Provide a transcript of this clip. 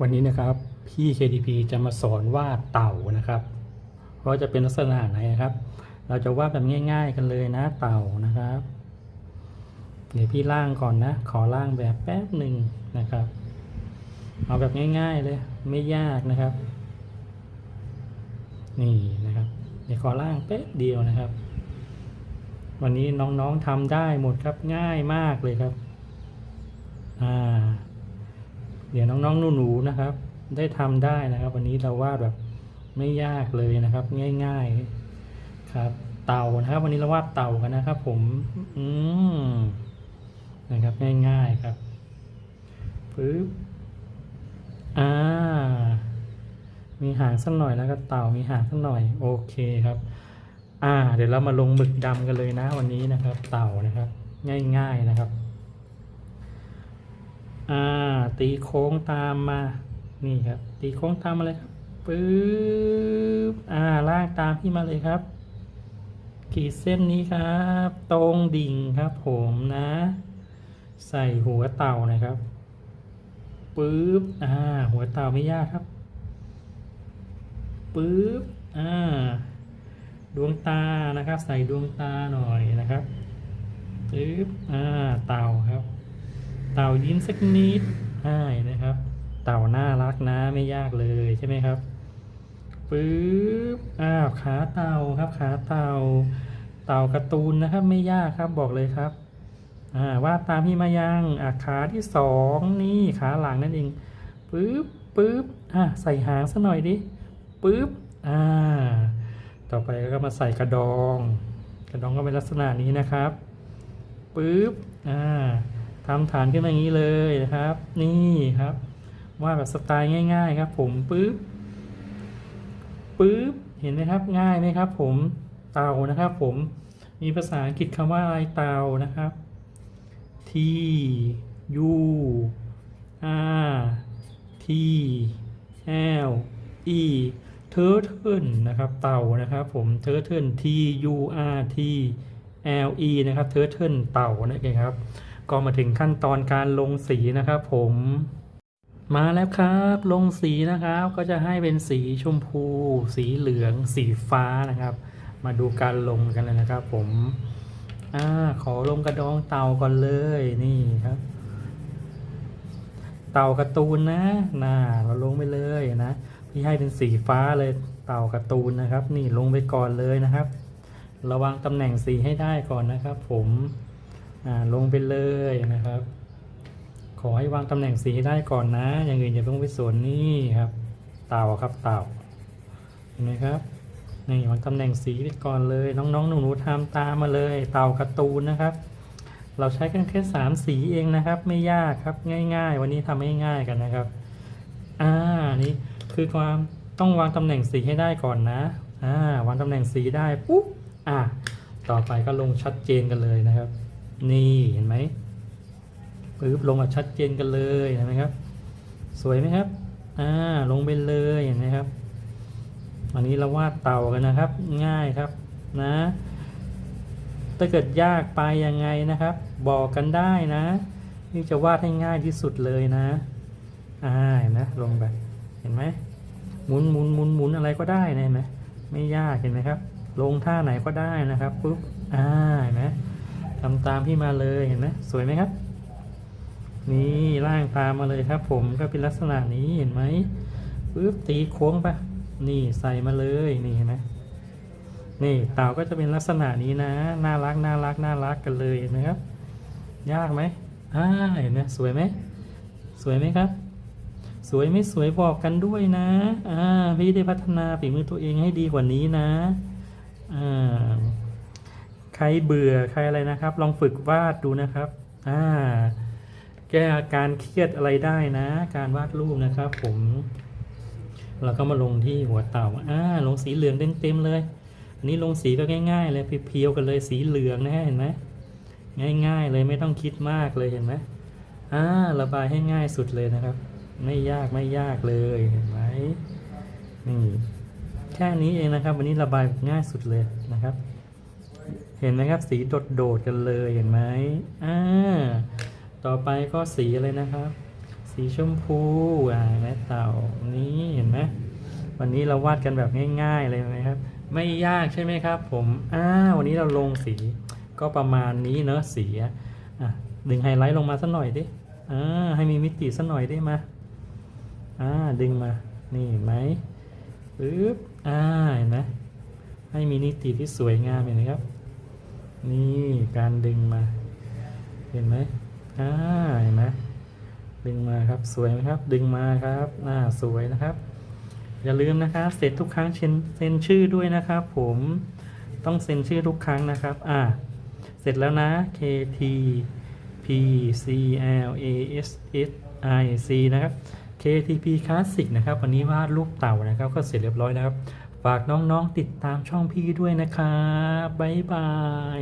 วันนี้นะครับพี่ KDP จะมาสอนวาดเต่านะครับว่าจะเป็นลักษณะไหนนะครับ เราจะวาดแบบง่าย ๆ กันเลยนะเต่านะครับ เดี๋ยวพี่ล่างก่อนนะ ขอล่างแบบแป๊บหนึ่งนะครับ เอาแบบง่าย ๆ เลย ไม่ยากนะครับ นี่นะครับ เดี๋ยวขอล่างแป๊บเดียวนะครับ วันนี้น้องๆทำได้หมดครับง่ายมากเลยครับ อ่า เดี๋ยวน้องๆหนูๆนะครับ ได้ทำได้นะครับ วันนี้เราวาดแบบไม่ยากเลยนะครับ ง่ายๆครับ เต่านะครับ วันนี้เราวาดเต่ากันนะครับ ผม อืมนะครับง่ายๆครับปึ๊บอ่า มีหางสักหน่อยแล้วก็เต่ามีหางสักหน่อย โอเคครับ อ่า เดี๋ยวเรามาลงหมึกดำกันเลยนะวันนี้นะครับ เต่านะครับ ง่ายๆนะครับ อ่าตีโค้งตามมา นี่ครับ ตีโค้งตามมาเลยครับปึ๊บอ่าลากตามพี่มาเลยครับ ขีดเส้นนี้ครับ ตรงดิ่งครับ ผมนะ ใส่หัวเต่านะครับปึ๊บอ่า หัวเต่าไม่ยากครับปึ๊บอ่า ดวงตานะครับ ใส่ดวงตาหน่อยนะครับปึ๊บอ่า เต่าครับ เต่ายิ้มสักนิดใช่นะครับ เต่าน่ารักนะไม่ยากเลยใช่ไหมครับปึ๊บอ้าวขาเต่าครับ ขาเต่า เต่าการ์ตูนนะครับ ไม่ยากครับบอกเลยครับอ่าวาดตามพี่มายังอะขาที่สองนี่ขาหลังนั่นเองปึ๊บปึ๊บอะใส่หางซะหน่อยดิปึ๊บอ่าต่อไปก็มาใส่กระดอง กระดองก็เป็นลักษณะนี้นะครับปึ๊บอ่า ทำฐานขึ้นมาอย่างนี้เลยนะครับ นี่ครับวาดแบบสไตล์ง่าย ๆ ครับ ผมปึ๊บปึ๊บเห็นไหมครับง่ายไหมครับ ผมเตานะครับ ผมมีภาษาอังกฤษคำว่าอะไรเตานะครับ T U R T L E turtle นนะครับเต่านะครับผม turtle T U R T L E นะครับ turtle เต่านั่นเองครับ ก็มาถึงขั้นตอนการลงสีนะครับ ผมมาแล้วครับ ลงสีนะครับก็จะให้เป็นสีชมพู สีเหลือง สีฟ้านะครับ มาดูการลงกันเลยนะครับ ผมอ่าขอลงกระดองเต่าก่อนเลยนี่ครับ เต่าการ์ตูนนะน่าเราลงไปเลยนะพี่ให้เป็นสีฟ้าเลยเต่าการ์ตูนนะครับ นี่ลงไปก่อนเลยนะครับ ระวังตำแหน่งสีให้ได้ก่อนนะครับ ผมอ ลงไปเลยนะครับ ขอให้วางตำแหน่งสีได้ก่อนนะ อย่างอื่นอย่าเพิ่งไปสวนนี่ครับ เต่าครับเต่าเห็นไหมครับนี่วางตำแหน่งสีไปก่อนเลย น้องๆหนูๆทำตามมาเลย เต่าการ์ตูนนะครับ เราใช้กันแค่สามสีเองนะครับ ไม่ยากครับง่าย ๆ วันนี้ทำง่ายๆกันนะครับอ่านี่คือความต้องวางตำแหน่งสีให้ได้ก่อนนะอ่าวางตำแหน่งสีได้ปุ๊บอ่าต่อไปก็ลงชัดเจนกันเลยนะครับ นี่เห็นไหมปึ๊บลงแบบชัดเจนกันเลยเห็นไหมครับ สวยไหมครับ อ่า ลงไปเลยเห็นไหมครับวันนี้เราวาดเต่ากันนะครับ ง่ายครับนะ ถ้าเกิดยากไปยังไงนะครับ บอกกันได้นะ นี่จะวาดให้ง่ายที่สุดเลยนะ อ่าเห็นไหมลงไปเห็นไหมหมุนหมุนหมุนหมุนอะไรก็ได้นะเห็นไหมไม่ยากเห็นไหมครับ ลงท่าไหนก็ได้นะครับปุ๊บอ่าเห็นไหม ทำตามพี่มาเลยเห็นไหมสวยไหมครับ นี่ล่างตามมาเลยครับ ผมก็เป็นลักษณะนี้เห็นไหมปุ๊บตีโค้งไปนี่ใส่มาเลยนี่เห็นไหมนี่เต่าก็จะเป็นลักษณะนี้นะ น่ารักน่ารักน่ารักกันเลยเห็นไหมครับ ยากไหมอ่าเห็นไหมสวยไหมสวยไหมครับ สวยไม่สวยบอกกันด้วยนะอ่าพี่ได้พัฒนาฝีมือตัวเองให้ดีกว่านี้นะอ่า ใครเบื่อใครอะไรนะครับ ลองฝึกวาดดูนะครับอ่าแก้อาการเครียดอะไรได้นะ การวาดรูปนะครับ ผมเราก็มาลงที่หัวเต่าอ่าลงสีเหลืองเต็มๆเลยอันนี้ลงสีก็ง่ายๆเลยเพียวๆกันเลยสีเหลืองนะเห็นไหมง่ายๆเลยไม่ต้องคิดมากเลยเห็นไหมอ่าระบายให้ง่ายสุดเลยนะครับ ไม่ยากไม่ยากเลยเห็นไหมนี่แค่นี้เองนะครับ วันนี้ระบายง่ายสุดเลยนะครับ ห็นไหมครับ สีโดดๆกันเลยเห็นไหมอ่าต่อไปก็สีอะไรนะครับ สีชมพูอ่าเห็นไหมเต่านี่เห็นไหมวันนี้เราวาดกันแบบง่าย ๆ เลยไหมครับ ไม่ยากใช่ไหมครับ ผมอ่าวันนี้เราลงสีก็ประมาณนี้เนอะสีอะอะดึงไฮไลท์ลงมาสักหน่อยดิอ่าให้มีมิติสักหน่อยได้มาอ่าดึงมานี่เห็นไหมปึ๊บอ่าเห็นไหมให้มีนิติที่สวยงามเห็นไหมครับ นี่การดึงมา เห็นไหมอ่าเห็นไหมดึงมาครับสวยไหมครับ ดึงมาครับอ่าสวยนะครับ อย่าลืมนะครับเสร็จทุกครั้งเซ็นเซ็นชื่อด้วยนะครับ ผมต้องเซ็นชื่อทุกครั้งนะครับ อ่า เสร็จแล้วนะ K T P C L A S S I C นะครับ KTP Classic นะครับ วันนี้วาดรูปเต่านะครับ ก็เสร็จเรียบร้อยนะครับ ฝากน้องๆติดตามช่องพี่ด้วยนะครับบ๊ายบาย